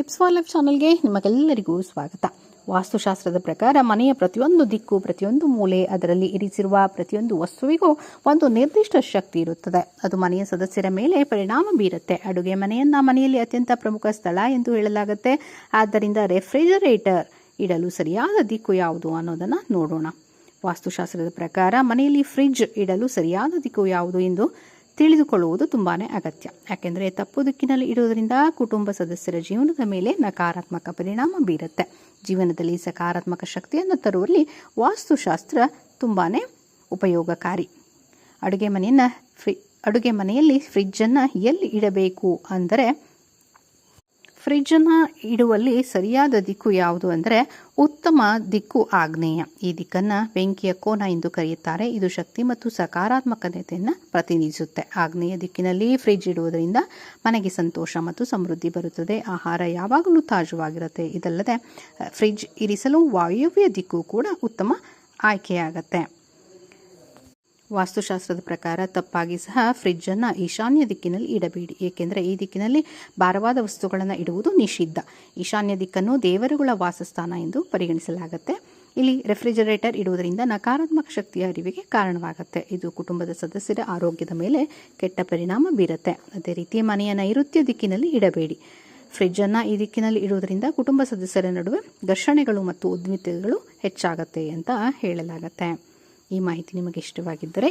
Tips for life ಚಾನಲ್ಗೆ ನಿಮಗೆಲ್ಲರಿಗೂ ಸ್ವಾಗತ. ವಾಸ್ತುಶಾಸ್ತ್ರದ ಪ್ರಕಾರ ಮನೆಯ ಪ್ರತಿಯೊಂದು ದಿಕ್ಕು, ಪ್ರತಿಯೊಂದು ಮೂಲೆ, ಅದರಲ್ಲಿ ಇರಿಸಿರುವ ಪ್ರತಿಯೊಂದು ವಸ್ತುವಿಗೂ ಒಂದು ನಿರ್ದಿಷ್ಟ ಶಕ್ತಿ ಇರುತ್ತದೆ. ಅದು ಮನೆಯ ಸದಸ್ಯರ ಮೇಲೆ ಪರಿಣಾಮ ಬೀರುತ್ತೆ. ಅಡುಗೆ ಮನೆಯನ್ನ ಮನೆಯಲ್ಲಿ ಅತ್ಯಂತ ಪ್ರಮುಖ ಸ್ಥಳ ಎಂದು ಹೇಳಲಾಗುತ್ತೆ. ಆದ್ದರಿಂದ ರೆಫ್ರಿಜರೇಟರ್ ಇಡಲು ಸರಿಯಾದ ದಿಕ್ಕು ಯಾವುದು ಅನ್ನೋದನ್ನು ನೋಡೋಣ. ವಾಸ್ತುಶಾಸ್ತ್ರದ ಪ್ರಕಾರ ಮನೆಯಲ್ಲಿ ಫ್ರಿಡ್ಜ್ ಇಡಲು ಸರಿಯಾದ ದಿಕ್ಕು ಯಾವುದು ಎಂದು ತಿಳಿದುಕೊಳ್ಳುವುದು ತುಂಬಾ ಅಗತ್ಯ. ಯಾಕೆಂದರೆ ತಪ್ಪು ದಿಕ್ಕಿನಲ್ಲಿ ಇಡುವುದರಿಂದ ಕುಟುಂಬ ಸದಸ್ಯರ ಜೀವನದ ಮೇಲೆ ನಕಾರಾತ್ಮಕ ಪರಿಣಾಮ ಬೀರುತ್ತೆ. ಜೀವನದಲ್ಲಿ ಸಕಾರಾತ್ಮಕ ಶಕ್ತಿಯನ್ನು ತರುವಲ್ಲಿ ವಾಸ್ತುಶಾಸ್ತ್ರ ತುಂಬಾ ಉಪಯೋಗಕಾರಿ. ಅಡುಗೆ ಮನೆಯನ್ನು ಫ್ರಿ, ಅಡುಗೆ ಮನೆಯಲ್ಲಿ ಫ್ರಿಜ್ಜನ್ನು ಎಲ್ಲಿ ಇಡಬೇಕು ಅಂದರೆ ಫ್ರಿಡ್ಜನ್ನು ಇಡುವಲ್ಲಿ ಸರಿಯಾದ ದಿಕ್ಕು ಯಾವುದು ಅಂದರೆ ಉತ್ತಮ ದಿಕ್ಕು ಆಗ್ನೇಯ ಈ ದಿಕ್ಕನ್ನು ಬೆಂಕಿಯ ಕೋನ ಎಂದು ಕರೆಯುತ್ತಾರೆ. ಇದು ಶಕ್ತಿ ಮತ್ತು ಸಕಾರಾತ್ಮಕತೆಯನ್ನು ಪ್ರತಿನಿಧಿಸುತ್ತೆ. ಆಗ್ನೇಯ ದಿಕ್ಕಿನಲ್ಲಿ ಫ್ರಿಜ್ ಇಡುವುದರಿಂದ ಮನೆಗೆ ಸಂತೋಷ ಮತ್ತು ಸಮೃದ್ಧಿ ಬರುತ್ತದೆ. ಆಹಾರ ಯಾವಾಗಲೂ ತಾಜವಾಗಿರುತ್ತೆ. ಇದಲ್ಲದೆ, ಫ್ರಿಜ್ ಇರಿಸಲು ವಾಯುವ್ಯ ದಿಕ್ಕು ಕೂಡ ಉತ್ತಮ ಆಯ್ಕೆಯಾಗತ್ತೆ. ವಾಸ್ತುಶಾಸ್ತ್ರದ ಪ್ರಕಾರ ತಪ್ಪಾಗಿ ಸಹ ಫ್ರಿಜ್ಜನ್ನು ಈಶಾನ್ಯ ದಿಕ್ಕಿನಲ್ಲಿ ಇಡಬೇಡಿ. ಏಕೆಂದರೆ ಈ ದಿಕ್ಕಿನಲ್ಲಿ ಭಾರವಾದ ವಸ್ತುಗಳನ್ನು ಇಡುವುದು ನಿಷಿದ್ಧ. ಈಶಾನ್ಯ ದಿಕ್ಕನ್ನು ದೇವರುಗಳ ವಾಸಸ್ಥಾನ ಎಂದು ಪರಿಗಣಿಸಲಾಗುತ್ತೆ. ಇಲ್ಲಿ ರೆಫ್ರಿಜರೇಟರ್ ಇಡುವುದರಿಂದ ನಕಾರಾತ್ಮಕ ಶಕ್ತಿಯ ಅರಿವಿಗೆ ಕಾರಣವಾಗುತ್ತೆ. ಇದು ಕುಟುಂಬದ ಸದಸ್ಯರ ಆರೋಗ್ಯದ ಮೇಲೆ ಕೆಟ್ಟ ಪರಿಣಾಮ ಬೀರುತ್ತೆ. ಅದೇ ರೀತಿ ಮನೆಯ ನೈಋತ್ಯ ದಿಕ್ಕಿನಲ್ಲಿ ಇಡಬೇಡಿ. ಫ್ರಿಜ್ಜನ್ನು ಈ ದಿಕ್ಕಿನಲ್ಲಿ ಇಡುವುದರಿಂದ ಕುಟುಂಬ ಸದಸ್ಯರ ನಡುವೆ ಘರ್ಷಣೆಗಳು ಮತ್ತು ಉದ್ವಿಗ್ನತೆಗಳು ಹೆಚ್ಚಾಗುತ್ತೆ ಅಂತ ಹೇಳಲಾಗುತ್ತೆ. ಈ ಮಾಹಿತಿ ನಿಮಗೆ ಇಷ್ಟವಾಗಿದ್ದರೆ